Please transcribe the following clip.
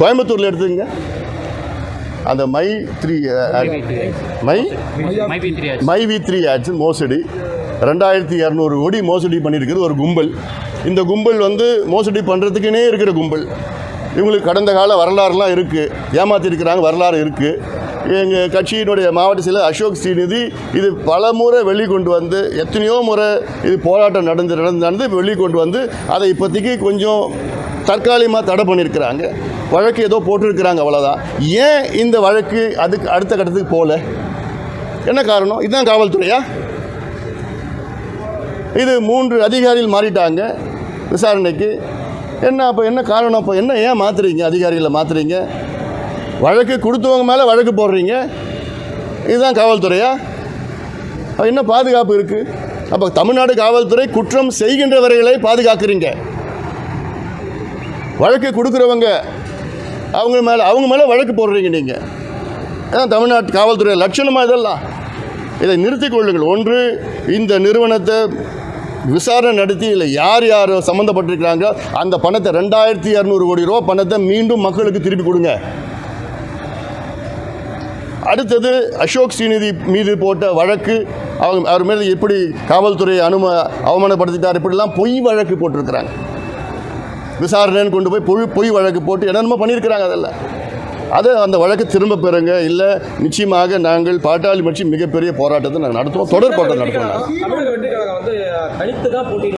கோயம்புத்தூரில் எடுத்துங்க அந்த my three my my? V three ads மோசடி. ரெண்டாயிரத்தி இரநூறு கோடி மோசடி பண்ணியிருக்குது ஒரு கும்பல். இந்த கும்பல் வந்து மோசடி பண்ணுறதுக்குனே இருக்கிற கும்பல். இவங்களுக்கு கடந்த கால வரலாறுலாம் இருக்குது ஏமாத்திருக்கிறாங்க வரலாறு இருக்குது எங்கள் கட்சியினுடைய மாவட்ட செயலர் அசோக் ஸ்ரீநிதி இது பல முறை வெளிக்கொண்டு வந்து எத்தனையோ முறை இது போராட்டம் நடந்து நடந்து நடந்து வெளிக்கொண்டு வந்து அதை இப்போதைக்கு கொஞ்சம் தற்காலிகமாக தடை பண்ணியிருக்கிறாங்க. வழக்கு ஏதோ போட்டிருக்கிறாங்க அவ்வளோதான் ஏன் இந்த வழக்கு அதுக்கு அடுத்த கட்டத்துக்கு போகல? என்ன காரணம்? இதுதான் காவல்துறையா? இது மூன்று அதிகாரிகள் மாறிட்டாங்க. விசாரணைக்கு என்ன அப்போ என்ன காரணம் அப்போ? என்ன ஏன் மாற்றுறீங்க அதிகாரிகளை மாற்றுறீங்க வழக்கு கொடுத்தவங்க மேலே வழக்கு போடுறீங்க? இதுதான் காவல்துறையா? அப்போ என்ன பாதுகாப்பு இருக்குது அப்போ தமிழ்நாடு காவல்துறை குற்றம் செய்கின்றவர்களை பாதுகாக்கிறீங்க. வழக்கு கொடுக்குறவங்க அவங்க மேலே அவங்க மேலே வழக்கு போடுறீங்க நீங்கள் அதான் தமிழ்நாட்டு காவல்துறை லட்சணமாக இதெல்லாம். இதை நிறுத்திக் கொள்ளுங்கள். ஒன்று இந்த நிறுவனத்தை விசாரணை நடத்தி இல்லை யார் யார் சம்மந்தப்பட்டிருக்கிறாங்க அந்த பணத்தை ரெண்டாயிரத்தி இரநூறு கோடி ரூபா பணத்தை மீண்டும் மக்களுக்கு திருப்பி கொடுங்க. அடுத்தது அசோக் ஸ்ரீநிதி மீது போட்ட வழக்கு அவங்க அவர் மேலே எப்படி காவல்துறை அனும அவமானப்படுத்திட்டார் இப்படிலாம் பொய் வழக்கு போட்டிருக்கிறாங்க. விசாரணைன்னு கொண்டு போய் பொய் பொய் வழக்கு போட்டு என்னென்னமோ பண்ணியிருக்கிறாங்க அதெல்லாம். அதை அந்த வழக்கு திரும்ப பெறுங்க. இல்லை நிச்சயமாக நாங்கள் பாட்டாளி மற்றும் மிகப்பெரிய போராட்டத்தை நாங்கள் நடத்துவோம். தொடர் போராட்டம் நடத்துவோம்.